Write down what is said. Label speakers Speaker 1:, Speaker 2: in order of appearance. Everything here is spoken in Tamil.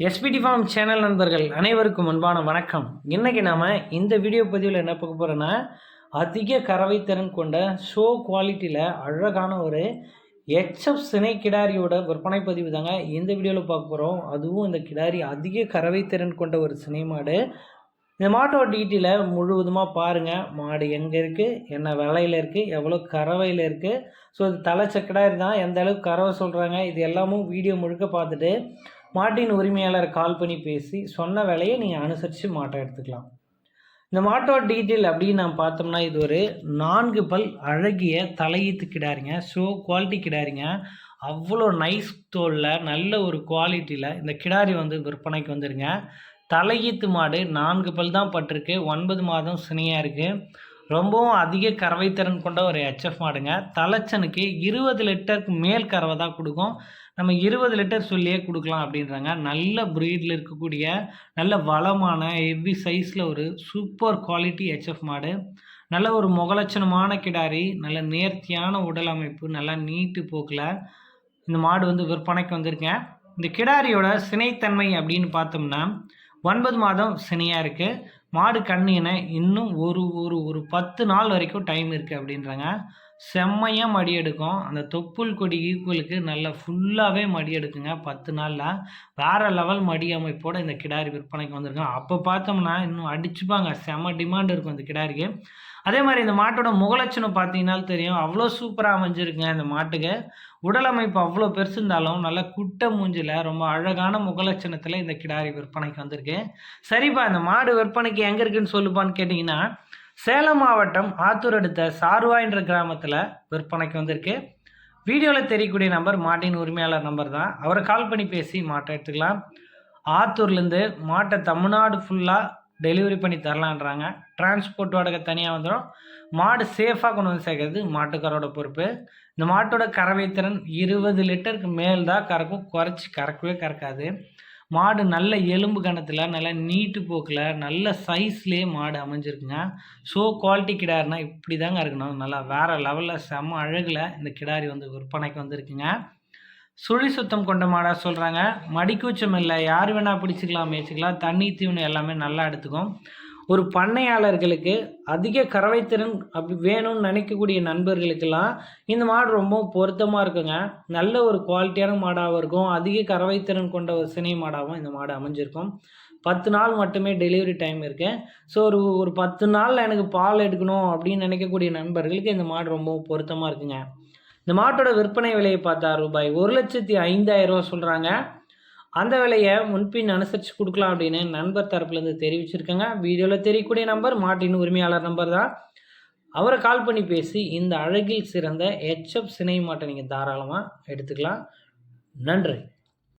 Speaker 1: எஸ்பிடி ஃபார்ம் சேனல் நண்பர்கள் அனைவருக்கும் அன்பான வணக்கம். இன்றைக்கி நாம் இந்த வீடியோ பதிவில் என்ன பார்க்க போகிறோன்னா அதிக கறவை திறன் கொண்ட ஷோ குவாலிட்டியில் அழகான ஒரு எச்எஃப் சினை கிடாரியோட விற்பனை பதிவு தாங்க இந்த வீடியோவில் பார்க்க போகிறோம் அதுவும் இந்த கிடாரி அதிக கறவை திறன் கொண்ட ஒரு சினை மாடு. இந்த மாட்டோட டீட்டெயிலை முழுவதுமாக பாருங்கள் மாடு எங்கே இருக்குது என்ன விலையில் இருக்குது எவ்வளோ கறவையில் இருக்குது ஸோ இது தலைச்சக்கடாரி தான். எந்த அளவுக்கு கறவை சொல்கிறாங்க இது எல்லாமும் வீடியோ முழுக்க பார்த்துட்டு மாட்டின் உரிமையாளர் கால் பண்ணி பேசி சொன்ன வேலையை நீங்கள் அனுசரித்து மாட்டை எடுத்துக்கலாம். இந்த மாட்டோட டீட்டெயில் அப்படின்னு நான் பார்த்தோம்னா இது ஒரு நான்கு பல் அழகிய தலையீத்து கிடாரிங்க. So quality கிடாரிங்க. அவ்வளோ நைஸ் தோலில் நல்ல ஒரு குவாலிட்டியில் இந்த கிடாரி வந்து விற்பனைக்கு வந்துருங்க. தலையீத்து மாடு நான்கு பல் தான் பட்டிருக்கு. ஒன்பது மாதம் சினையாக இருக்குது ரொம்பவும் அதிக கறவை திறன் கொண்ட ஒரு ஹெச்எஃப் மாடுங்க. தலைச்சனுக்கு இருபது லிட்டருக்கு மேல் கறவை தான் கொடுக்கும். நம்ம இருபது லிட்டர் சொல்லியே கொடுக்கலாம் அப்படின்றாங்க. நல்ல ப்ரீடில் இருக்கக்கூடிய நல்ல வளமான எவ்வி சைஸில் ஒரு சூப்பர் குவாலிட்டி ஹெச்எஃப் மாடு. நல்ல ஒரு முகலட்சணமான கிடாரி நல்ல நேர்த்தியான உடல் அமைப்பு நல்லா நீட்டு போக்கில் இந்த மாடு வந்து விற்பனைக்கு வந்திருக்கேன் இந்த கிடாரியோட சினைத்தன்மை அப்படின்னு பார்த்தோம்னா ஒன்பது மாதம் சினையாக இருக்குது மாடு கண்ணின இன்னும் ஒரு ஒரு ஒரு பத்து நாள் வரைக்கும் டைம் இருக்குது அப்படின்றாங்க. செம்மையாக மடி எடுக்கும். அந்த தொப்புள் கொடி ஈக்குவலுக்கு நல்லா ஃபுல்லாகவே மடி எடுக்குங்க. பத்து நாளில் வேறு லெவல் மடி அமைப்போடு இந்த கிடாரி விற்பனைக்கு வந்திருக்கோம் அப்போ பார்த்தோம்னா இன்னும் அடிச்சுப்பாங்க. செம்ம டிமாண்ட் இருக்கும் இந்த கிடாரிக்கு. அதே மாதிரி இந்த மாட்டோட முகலட்சணம் பார்த்தீங்கன்னா தெரியும். அவ்வளோ சூப்பராக அமைஞ்சிருக்குங்க இந்த மாட்டுக்கு. உடல் அமைப்பு அவ்வளோ பெருசு இருந்தாலும் நல்ல குட்டை மூஞ்சில் ரொம்ப அழகான முகலட்சணத்தில் இந்த கிடாரி விற்பனைக்கு வந்திருக்கு. சரிப்பா இந்த மாடு விற்பனைக்கு எங்கே இருக்குன்னு சொல்லுப்பான்னு கேட்டிங்கன்னா சேலம் மாவட்டம் ஆத்தூர் அடுத்த சார்வா என்ற கிராமத்தில் விற்பனைக்கு வந்திருக்கு. வீடியோவில் தெரியக்கூடிய நம்பர் மாட்டின் உரிமையாளர் நம்பர் தான். அவரை கால் பண்ணி பேசி மாட்டை எடுத்துக்கலாம். ஆத்தூர்லேருந்து மாட்டை தமிழ்நாடு ஃபுல்லாக டெலிவரி பண்ணி தரலான்றாங்க. டிரான்ஸ்போர்ட் வாடகை தனியாக வந்துடும் மாடு சேஃபாக கொண்டு வந்து சேர்க்கறது மாட்டுக்காரோட பொறுப்பு. இந்த மாட்டோட கறவை திறன் இருபது லிட்டருக்கு மேல் தான் கறக்கும். குறைச்சி கறக்கவே கறக்காது. மாடு நல்ல எலும்பு கணத்தில் நல்ல நீட்டு போக்கில் நல்ல சைஸ்லேயே மாடு அமைஞ்சிருக்குங்க. ஸோ குவாலிட்டி கிடார்னா இப்படி தாங்க இருக்கணும். நல்லா வேறு லெவலில் செம்ம அழகில் இந்த கிடாரி வந்து விற்பனைக்கு வந்திருக்குங்க. சுழி சுத்தம் கொண்ட மாடாக சொல்கிறாங்க மடிக்கூச்சம் இல்லை. யார் வேணால் பிடிச்சிக்கலாம் மேய்ச்சிக்கலாம். தண்ணி தீவனம் எல்லாமே நல்லா எடுத்துக்கும். ஒரு பண்ணையாளர்களுக்கு அதிக கறவைத்திறன் அப்படி வேணும்னு நினைக்கக்கூடிய நண்பர்களுக்கெல்லாம் இந்த மாடு ரொம்ப பொருத்தமாக இருக்குங்க. நல்ல ஒரு குவாலிட்டியான மாடாகவும் இருக்கும். அதிக கறவைத்திறன் கொண்ட ஒரு சினை மாடாகவும் இந்த மாடு அமைஞ்சிருக்கும். பத்து நாள் மட்டுமே டெலிவரி டைம் இருக்கு. ஸோ ஒரு ஒரு பத்து நாளில் எனக்கு பால் எடுக்கணும் அப்படின்னு நினைக்கக்கூடிய நண்பர்களுக்கு இந்த மாடு ரொம்ப பொருத்தமாக இருக்குங்க. இந்த மாட்டோட விற்பனை விலையை பார்த்தா ரூபாய் ஒரு லட்சத்தி ஐந்தாயிரம் ரூபா சொல்கிறாங்க அந்த விலையை முன்பின் அனுசரித்து கொடுக்கலாம் அப்படின்னு நண்பர் தரப்புலேருந்து தெரிவிச்சிருக்கேங்க. வீடியோவில் தெரியக்கூடிய நம்பர் மாட்டின் உரிமையாளர் நம்பர் தான். அவரை கால் பண்ணி பேசி இந்த அழகில் சிறந்த ஹெச்எப் சினை மாட்டை நீங்கள் தாராளமாக எடுத்துக்கலாம். நன்றி.